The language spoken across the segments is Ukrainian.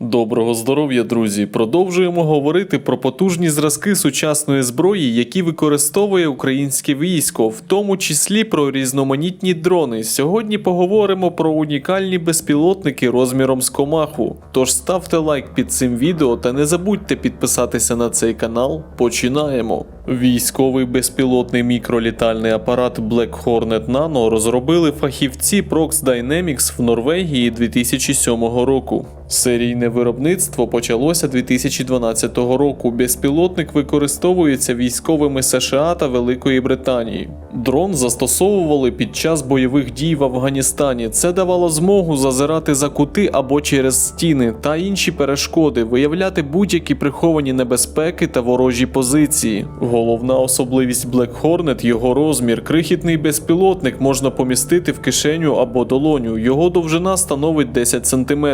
Доброго здоров'я, друзі! Продовжуємо говорити про потужні зразки сучасної зброї, які використовує українське військо, в тому числі про різноманітні дрони. Сьогодні поговоримо про унікальні безпілотники розміром з комаху. Тож ставте лайк під цим відео та не забудьте підписатися на цей канал. Починаємо. Військовий безпілотний мікролітальний апарат Black Hornet Nano розробили фахівці Prox Dynamics в Норвегії 2007 року. Серійне виробництво почалося 2012 року. Безпілотник використовується військовими США та Великої Британії. Дрон застосовували під час бойових дій в Афганістані. Це давало змогу зазирати за кути або через стіни та інші перешкоди, виявляти будь-які приховані небезпеки та ворожі позиції. Головна особливість Black Hornet – його розмір. Крихітний безпілотник можна помістити в кишеню або долоню. Його довжина становить 10 см,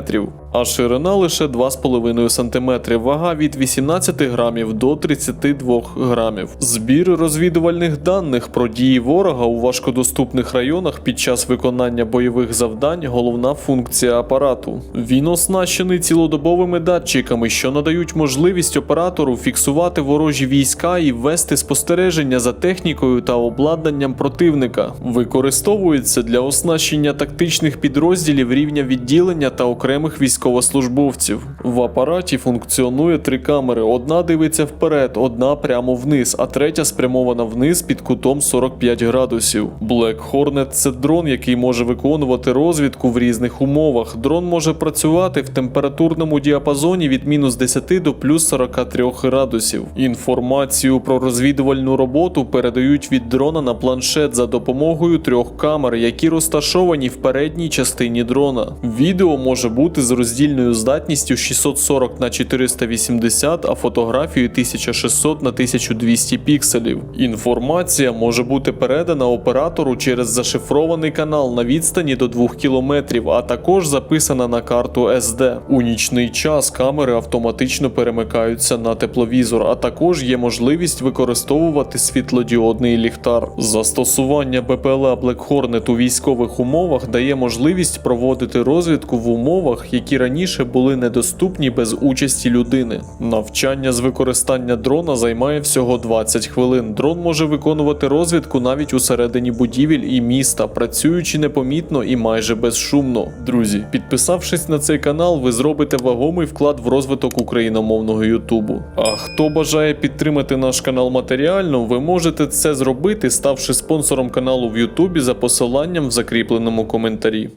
а ширина лише 2,5 см, вага від 18 грамів до 32 грамів. Збір розвідувальних даних про дії ворога у важкодоступних районах під час виконання бойових завдань головна функція апарату. Він оснащений цілодобовими датчиками, що надають можливість оператору фіксувати ворожі війська і ввести спостереження за технікою та обладнанням противника. Використовується для оснащення тактичних підрозділів рівня відділення та окремих військовослужбовців. В апараті функціонує три камери: одна дивиться вперед, одна прямо вниз, а третя спрямована вниз під кутом 45 градусів. Black Hornet – це дрон, який може виконувати розвідку в різних умовах. Дрон може працювати в температурному діапазоні від мінус 10 до плюс 43 градусів. Інформацію про розвідувальну роботу передають від дрона на планшет за допомогою трьох камер, які розташовані в передній частині дрона. Відео може бути з роздільною здатністю 640 на 480, а фотографією 1600 на 1200 пікселів. Інформація може бути передана оператору через зашифрований канал на відстані до 2 км, а також записана на карту SD. У нічний час камери автоматично перемикаються на тепловізор, а також є можливість використовувати світлодіодний ліхтар. Застосування БПЛА Black Hornet у військових умовах дає можливість проводити розвідку в умовах, які раніше були недоступні без участі людини. Навчання з використання дрона займає всього 20 хвилин. Дрон може виконувати розвідку навіть усередині будівель і міста, працюючи непомітно і майже безшумно. Друзі, підписавшись на цей канал, ви зробите вагомий вклад в розвиток україномовного Ютубу. А хто бажає підтримати наш канал матеріально, ви можете це зробити, ставши спонсором каналу в Ютубі за посиланням в закріпленому коментарі.